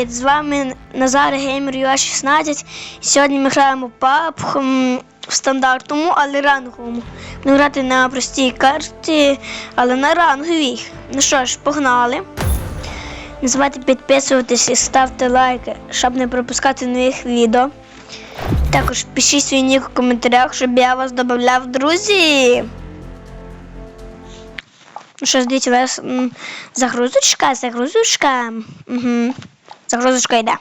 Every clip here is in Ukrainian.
Привіт! З вами Назар Геймер UA 16. Сьогодні ми граємо PUBG в стандартному, але ранговому. Будемо грати на простій карті, але на ранговій. Ну що ж, погнали. Не забувайте підписуватись і ставте лайки, щоб не пропускати нових відео. Також пишіть свій нік у коментарях, щоб я вас додавав друзі. Ну що дивіться, у вас загрузочка, загрузочка. Угу. Загрузочка йде.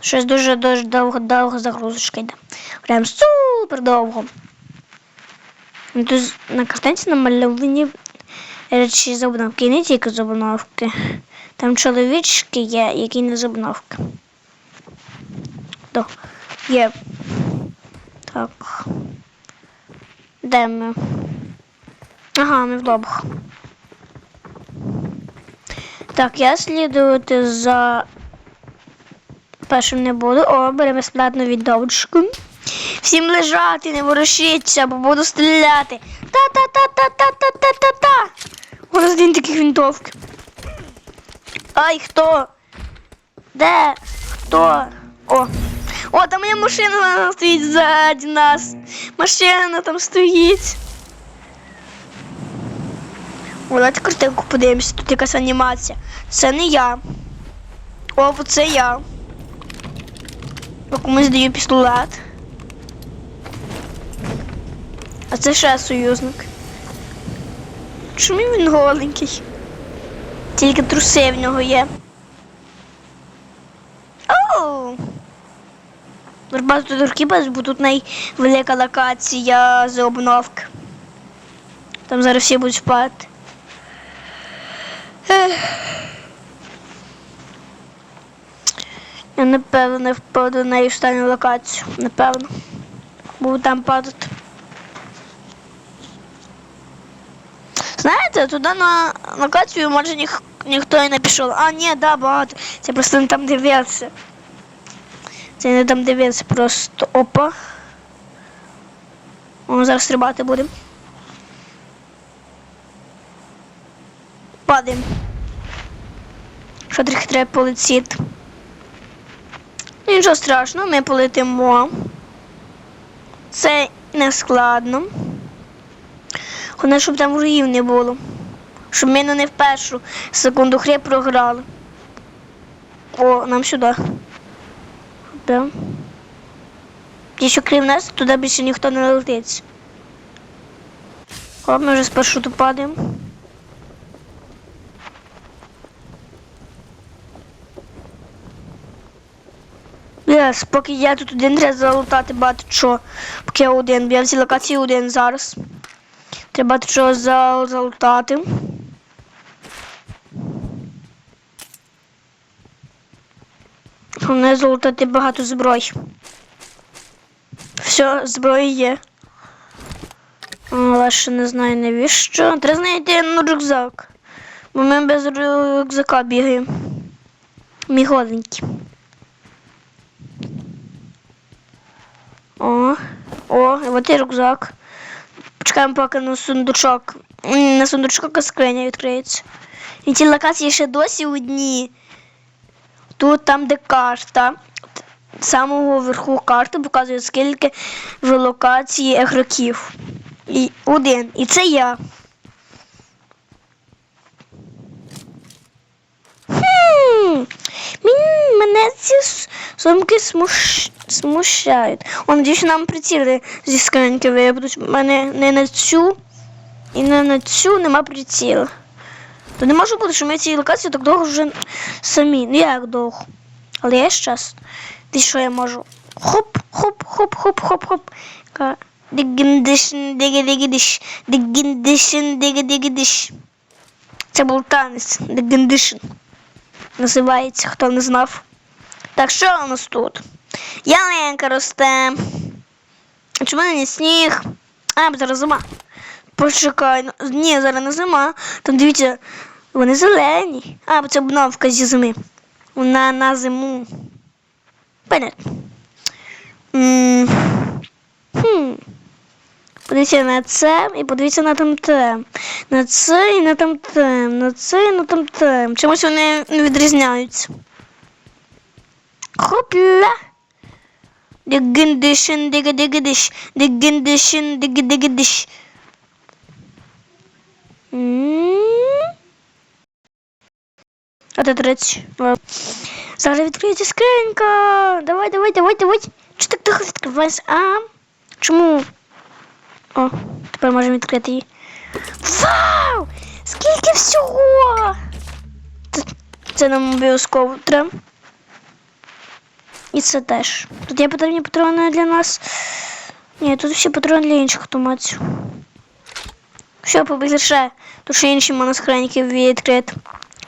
Щось дуже дуже довго довго загрузочка йде. Прям супер довго. Тут на картинці намальовані речі з обновки, не тільки з. Там чоловічки є, які не з обновки. То є. Так. Де ми? Ага, ми в лобах. Так, я слідувати за першим не буду. О, беремо безплатну віддовжку. Всім лежати, не ворушіться, бо буду стріляти. Та-та-та-та-та-та-та-та-та. У нас один таких винтовки. Ай, хто? Де? Хто? О. О, там моя машина стоїть ззаді нас. Машина там стоїть. О, давайте картинку подивимося, тут якась анімація. Це не я. О, це я. Я комусь даю пістолет. А це ще союзник. Чому він голенький? Тільки труси в нього є. Оу! Багато дурки без, бо тут найвелика локація з обновки. Там зараз всі будуть спати. Ех. Я напевно не впаду на останню локацію. Напевно. Буду там падати. Знаєте, туди на локацію може ніх, ніхто і не пішов. А, ні, да, багато. Це просто не там дивився. Це не там дивився, просто опа. О, зараз стрибати будемо. Падаємо. Що трохи треба полетіти. Нічого страшного, ми полетимо. Це не складно. Головне, щоб там ворогів не було. Щоб ми не в першу секунду хрі програли. О, нам сюди. Да. Якщо крім нас, туди більше ніхто не летить. О, ми вже парашуту падаємо. Yes, поки я тут один треба залутати багато чого. Поки я один. Я в цій локації один зараз. Треба чого зал- залутати. Головне залутати багато зброї. Все, зброї є. Але ще не знаю навіщо. Треба знайти ну, рюкзак. Бо ми без рюкзака бігаємо. Мій голенький. О, о, і от і рюкзак. Почекаємо, поки на сундучок. На сундучок скриня відкриється. І ці локації ще досі одні. Тут там, де карта. З самого верху карти показує, скільки в локації ігроків. І один. І це я. Хм, мен- мене ці сумки смуш... смущають. О, надіюсь, нам приціли зі скриньки вибудуть. У мене не на цю і не на цю нема приціла. То не може бути, що ми цієї локації так довго вже самі. Ну як довго. Але є час. Ти що я можу? Хоп, хоп, хоп, хоп, хоп, хоп. Дигіндишн, диги-диги-диш. Дигіндишн, диги-диги-диш. Це був танець. Дигіндишн. Називається, хто не знав. Так, що у нас тут? Ялинка росте. Чому не сніг? А, зараз зима. Почекай, ну, ні, зараз не зима. Там дивіться, вони зелені. А, це обновка зі зими. Вона на зиму. Понятно. Хм. Подивіться на це і подивіться на тамте. На це і на тамте. На це і на тамте. Чомусь вони не відрізняються. Хопля. Дигіндишин, дигидигидиш. Дигіндишин, дигидигидиш. А де третій? Зараз відкриється скринька. Давай, давай, давай, давай. Чи так тихо відкривається? А? Чому? О, тепер можемо відкрити її. Вау! Скільки всього! Це, нам обов'язково треба. І це теж. Тут є потрібні патрони для нас. Ні, тут всі патрони для інших автоматів. Що побігли ще? Тут ще інші моносхранники відкрити.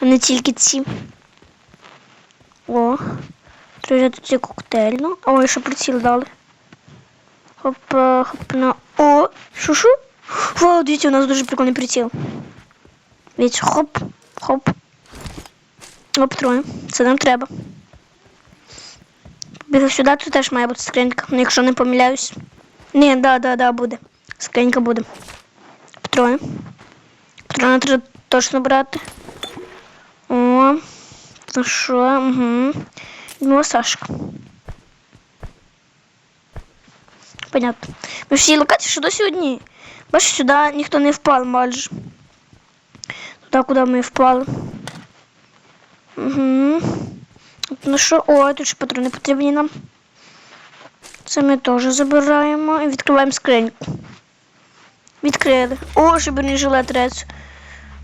А не тільки ці. О. Треба тут є коктейльну. Ой, ще приціл дали. Хоп, е, хоп, на. О, шу-шу. Вау, дивіться, у нас дуже прикольний приціл. Дивіться, хоп, хоп. Оп, троє. Це нам треба. Бігав сюди, тут теж має бути скринька, якщо не помиляюсь. Ні, да, да, да, буде. Скринька буде. Патрони. Патрони треба точно брати. О, ну що, угу. Ну, Сашка. Понятно. Ми всі локації, що досі одні. Бачиш, сюди ніхто не впав майже. Туди, куди ми впали. Угу. Ну що, о, тут ще патрони потрібні нам. Це ми теж забираємо і відкриваємо скриньку. Відкрили. О, ще бронежилет третього.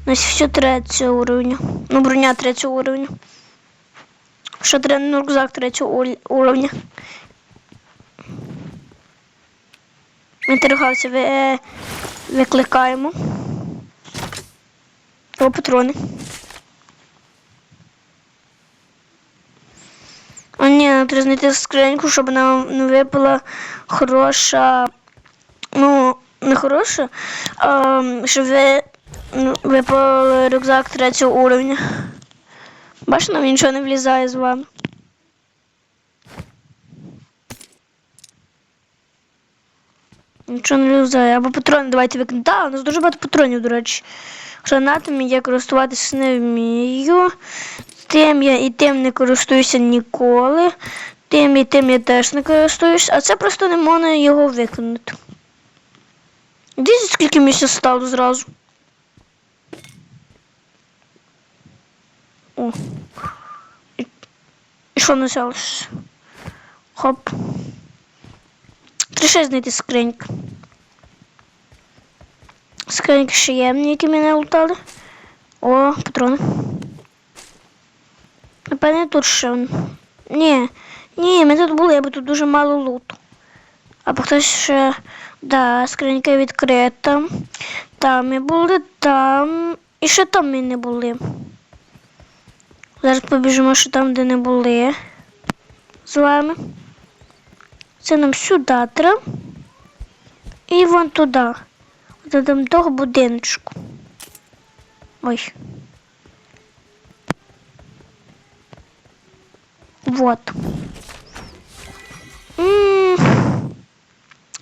У нас все третього уровня. Ну, броня третього уровня. Ще треба рюкзак третього уровня. Ми торгавця ви, е, викликаємо. О, патрони. О, ні, треба знайти скриньку, щоб нам не випала хороша. Ну, не хороша, а щоб ви, ну, випав рюкзак третього уровня. Бачите, нам нічого не влізає з вами. Нічого не влізає. Або патрони давайте викинемо. Так, у нас дуже багато патронів, до речі. Гранатами я користуватися не вмію. Тим я і тим не користуюся ніколи. Тим і тим я теж не користуюся, а це просто не можна його викинути. Дивіться, скільки місця стало зразу. О. І, що не залишилося? Хоп. Ще знайти скриньку. Скриньки ще є, які мене лутали. О, патрони. Напевне, тут ще. Ні, ні, ми тут були, бо тут дуже мало луту. Або хтось ще. Да, скринька відкрита. Там ми були, там. І ще там ми не були. Зараз побіжимо ще там, де не були. З вами. Це нам сюди треба. І вон туди. Там того будиночку. Ой. Вот. М,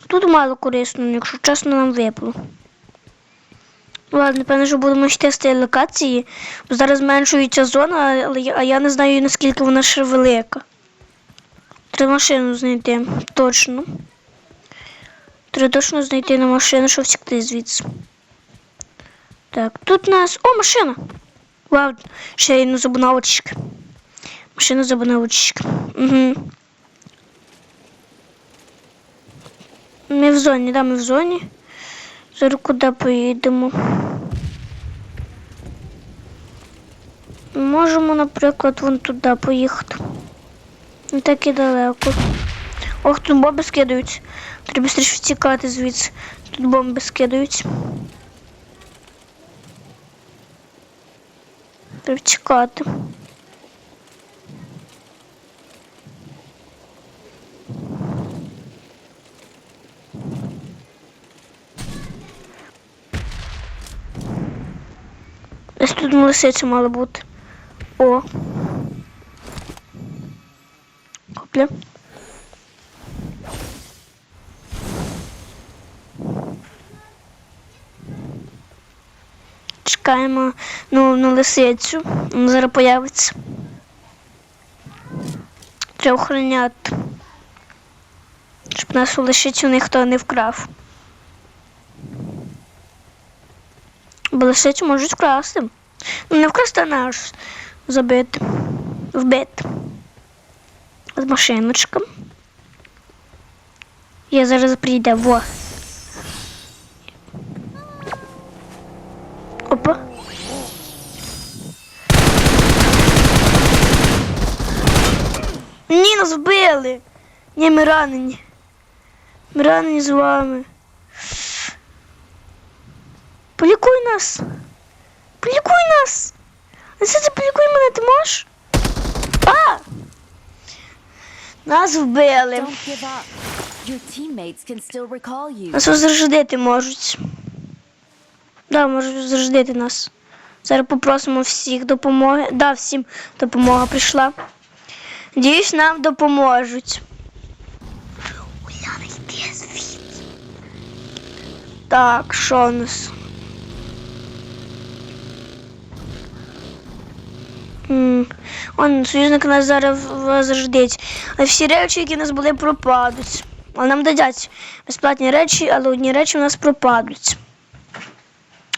Тут мало корисно, якщо чесно нам випало. Ладно, напевно, що будемо йти з цієї локації, зараз зменшується зона, але я- а я не знаю наскільки вона ще велика. Треба машину знайти. Точно. Треба точно знайти на машину, щоб втекти звідси. Так, тут у нас. О, машина! Вау, ще й на забунавочка. Машина забунавочка. Угу. Ми в зоні, да, ми в зоні. Зараз куди поїдемо? Можемо, наприклад, вон туди поїхати. Не так і далеко. Ох, тут бомби скидаються. Треба швидше втікати звідси. Тут бомби скидаються. Треба втікати. Десь тут лисиця мала бути. О. принципі. Чекаємо ну, на лисицю. Зараз появиться. Треба охороняти. Щоб нашу лисицю ніхто не вкрав. Бо лисицю можуть вкрасти. Ну не вкрасти наш забити. Вбити. З машиночком. Я зараз прийде, во. Опа. Ні, нас вбили. Ні, ми ранені. Ми ранені з вами. Полікуй нас. Полікуй нас. Лисиця, полікуй мене, ти можеш? А! Нас вбили. Don't give up. Your teammates can still recall you. Нас возрождити можуть. Да, можуть возрождити нас. Зараз попросимо всіх допомоги. Да, всім допомога прийшла. Надіюсь, нам допоможуть. Уляна, йди звідси. Так, що у нас? М, Он, союзник нас зараз возрождить. А всі речі, які у нас були, пропадуть. Але нам дадять безплатні речі, але одні речі у нас пропадуть.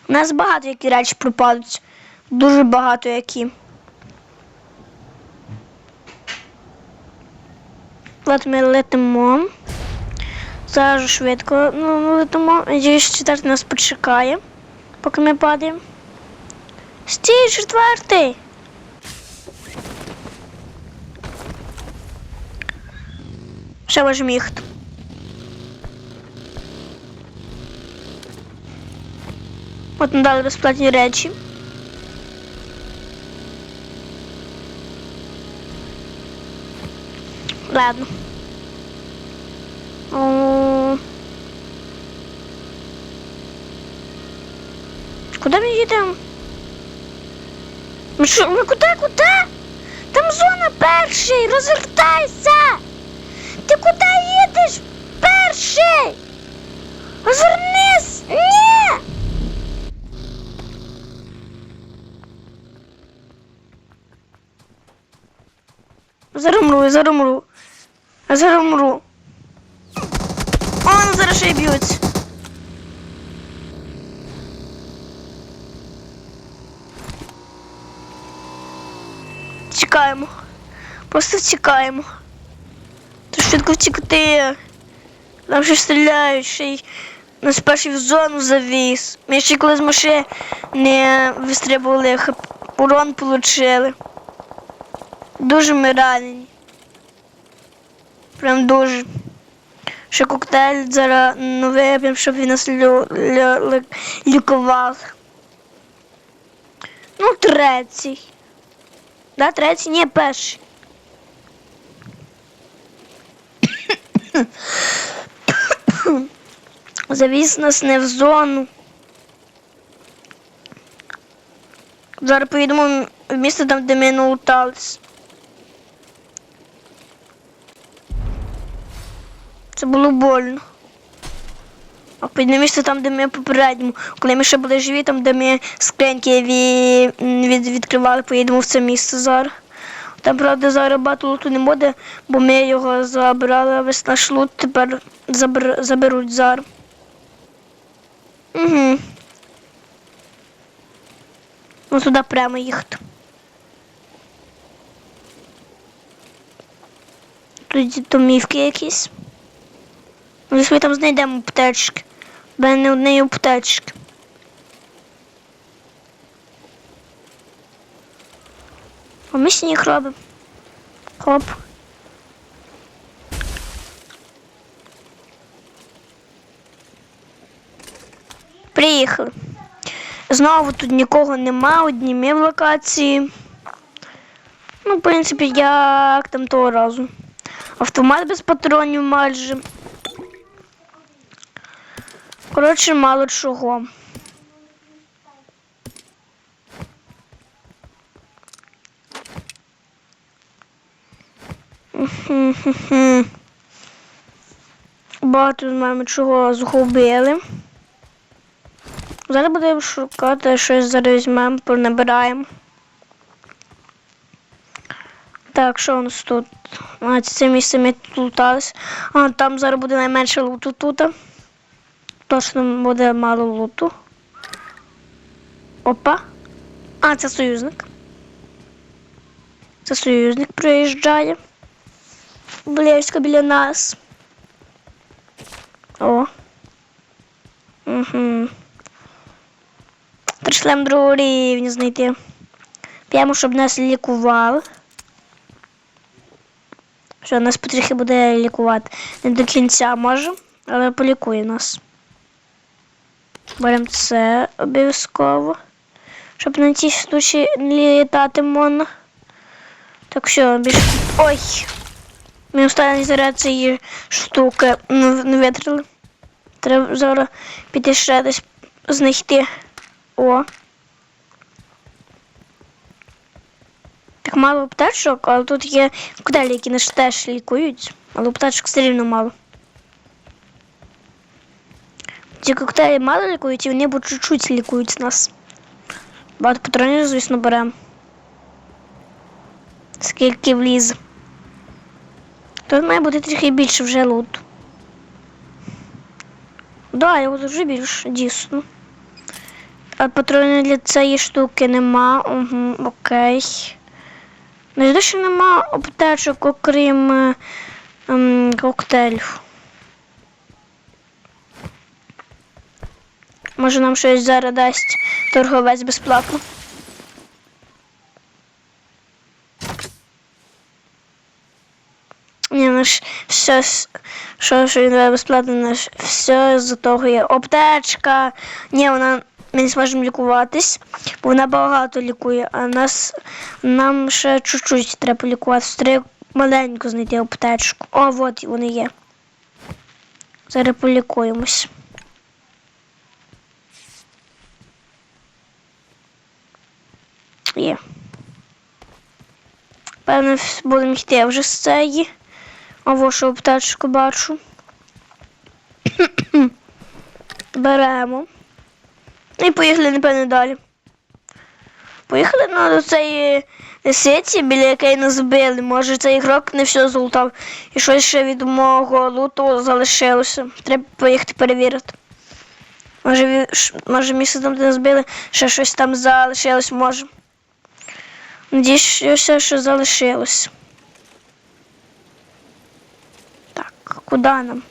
У нас багато які речі пропадуть. Дуже багато які. От ми летимо. Зараз швидко ну, летимо. Надіюсь, четвертий нас почекає, поки ми падаємо. Стій, четвертий! Ще ваш міхт. От нам дали безплатні речі. Ладно. О. Куди ми їдемо? Ми що, ми куди, куди? Там зона перший, розвертайся! Перший! Розвернись! Ні! Зараз мру, я зараз. Я зараз мру. О, ну зараз ще й. Чекаємо. Просто чекаємо. То швидко втікти. Нам ще стріляють, нас перший в зону завіз. Ми ще коли з машини не вистрибували, урон отримали. Дуже ми ранені. Прям дуже. Ще коктейль зараз ну, вип'ємо, щоб він нас лю, лю, лю, лікував. Ну, третій. Да, третій, ні, перший. Завіз нас не в зону. Зараз поїдемо в місто там, де ми налутались. Це було больно. А поїдемо в там, де ми попередньому. Коли ми ще були живі, там, де ми від, від, відкривали, поїдемо в це місце зараз. Там, правда, зараз багато не буде, бо ми його забрали, а весь наш лут тепер забер, заберуть зараз. Угу. Ну туди прямо їхати. Тут домівки якісь. Ну, ми там знайдемо аптечки. У мене не однієї аптечки. Ми сніг робимо. Хоп. Приїхали. Знову тут нікого нема, одні ми в локації. Ну, в принципі, як там того разу. Автомат без патронів майже. Коротше, мало чого. Мгм-гм-гм. Багато з нами чого згубили. Зараз будемо шукати щось зараз візьмемо, понабираємо. Так, що у нас тут? А, це місце ми тут лутались. А, там зараз буде найменше луту тут. Точно буде мало луту. Опа. А, це союзник. Це союзник приїжджає. Близько біля нас. О. Угу. Пришлем другого рівня знайти. П'ємо, щоб нас лікували. Що нас потрохи буде лікувати. Не до кінця може, але полікує нас. Беремо це обов'язково. Щоб на ті случаї літати можна. Так що більше. Ой! Ми останній заряд цієї штуки не не витрили. Треба зараз піти ще десь знайти. О. Так мало аптечок, але тут є коктейлі, які нас теж лікують, але аптечок все рівно мало. Ці коктейлі мало лікують, і вони бо чуть-чуть лікують нас. Багато патронів, звісно, беремо. Скільки влізе. Тут має бути трохи більше вже луту. Да, його дуже більше, дійсно. А патронів для цієї штуки нема. Угу, окей. Ну, що нема аптечок, окрім е, ем, коктейлів. Може нам щось зараз дасть торговець безплатно. Ні, ну ж с- що, що він безплатно, наш все з того є. Аптечка. Ні, вона ми не зможемо лікуватись, бо вона багато лікує, а нас нам ще чуть-чуть треба лікуватися. Треба маленько знайти аптечку. О, от вони є. Зараз полікуємось. Є. Певно, будемо йти вже з цієї. А вашу аптечку бачу. Беремо. І поїхали, напевно, далі. Поїхали ну, до цієї сеті, біля якої нас збили. Може, цей ігрок не все злутав. І щось ще від мого луту залишилося. Треба поїхати перевірити. Може, може місце там, де нас збили, ще щось там залишилось, може. Надіюсь, що що залишилось. Куди нам?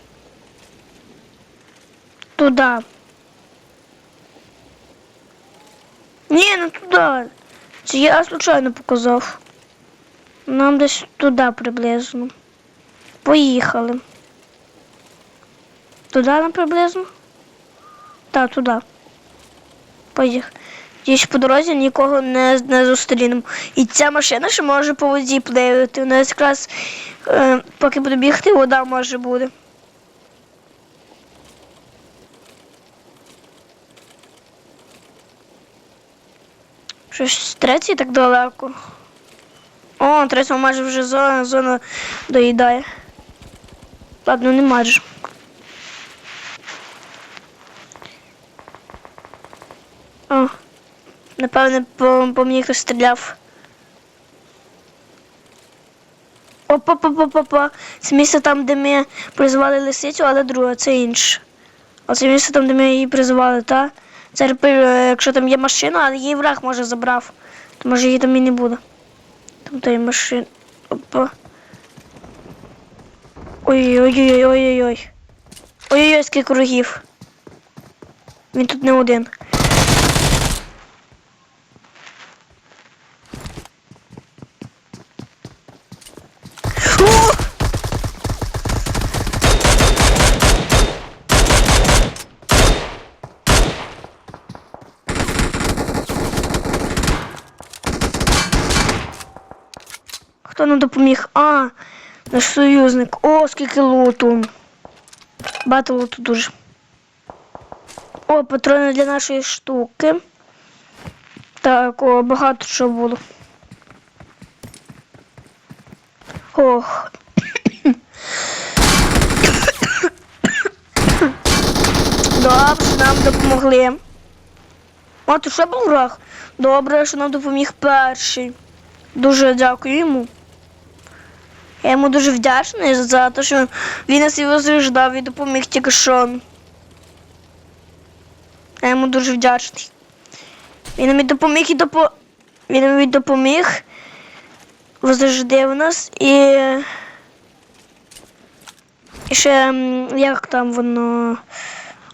Туди. Ні, не туди. Це я случайно показав. Нам десь туди приблизно. Поїхали. Туди нам приблизно? Так, туди. Поїхали. Десь по дорозі нікого не, не зустрінемо. І ця машина ще може по воді плавати. У нас якраз е, поки буде бігти, вода може буде. Щось третій так далеко. О, третя майже вже зона, зона доїдає. Ладно, не майже. О, напевне, по, по мені хтось стріляв. Опа-па-па-па-па. Це місце там, де ми призвали лисицю, але друге, це інше. А це місце там, де ми її призвали, та? Це е, якщо там є машина, але її враг може забрав. То може її там і не буде. Там та є машина. Опа. Ой-ой-ой-ой-ой-ой. Ой-ой-ой, скільки ворогів. Він тут не один. Нам допоміг? А, наш союзник. О, скільки луту. Багато луту дуже. О, патрони для нашої штуки. Так, о, багато що було. Ох. Добре, нам допомогли. А, ти що був враг? Добре, що нам допоміг перший. Дуже дякую йому. Я йому дуже вдячний за те, що він нас і возждав і допоміг тільки що. Я йому дуже вдячний. Він нам і допоміг і допо... Він нам і допоміг. Возждав нас і. І ще як там воно.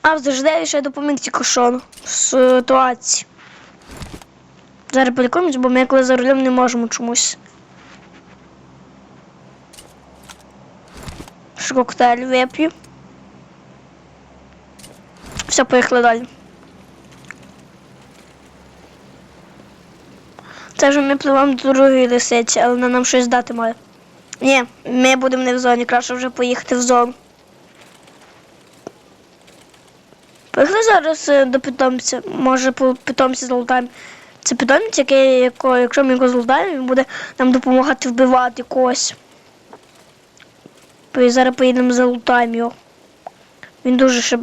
А, завжди ще допоміг тільки що в ситуації. Зараз полікуємось, бо ми коли за рулем не можемо чомусь. Ще коктейль вип'ю. Все, поїхали далі. Це вже ми пливемо до другої лисиці, але вона нам щось дати має. Ні, ми будемо не в зоні, краще вже поїхати в зону. Поїхали зараз е, до питомця. Може по питомці золотаємо. Це питомець, який, якщо ми його золотаємо, він буде нам допомагати вбивати когось. І зараз поїдемо залутаємо його. Він дуже ще.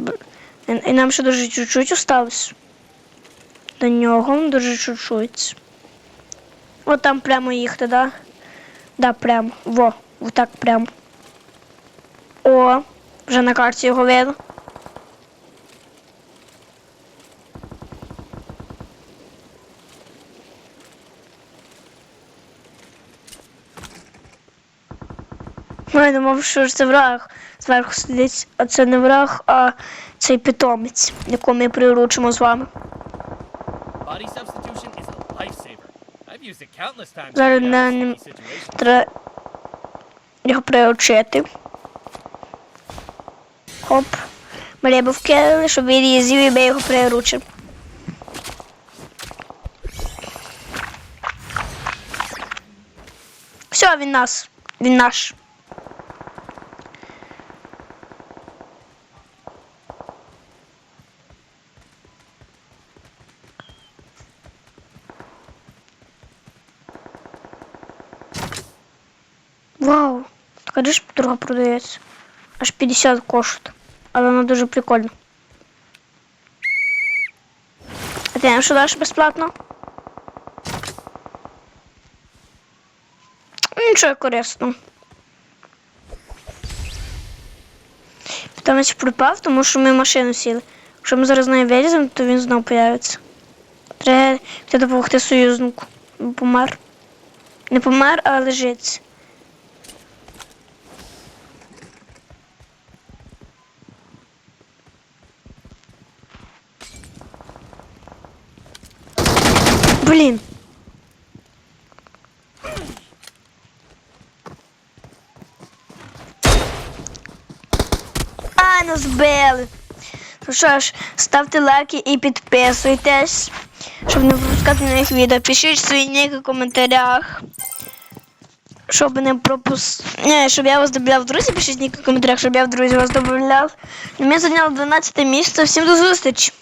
і нам ще дуже чуть-чуть осталось. До нього дуже чуть-чуть. От там прямо їхати, да? Да, прямо. Во, отак прямо. О, вже на карті його видно. Ну, я думав, що ж це враг зверху сидить, а це не враг, а цей питомець, якого ми приручимо з вами. Зараз situations. треба його приручити. Хоп. Ми рибу вкинули, щоб він з'їв і ми його приручимо. Все, він нас. Він наш. Вау! Така ж подруга продається. Аж 50 коштує. Але вона дуже прикольна. А ти нам що даш безплатно? Нічого корисного. Питомець пропав, тому що ми машину сіли. Якщо ми зараз нею виліземо, то він знову появиться. Треба допомогти союзнику. Помер. Не помер, а лежить. Блін. А, нас збили. Ну що ж, ставте лайки і підписуйтесь, щоб не пропускати нових відео. Пишіть свої ніки в коментарях. Щоб не пропус... Не, щоб я вас додавав в друзі, пишіть ніки в коментарях, щоб я в друзі вас додавав. Ми зайняли 12 місце. Всім до зустрічі!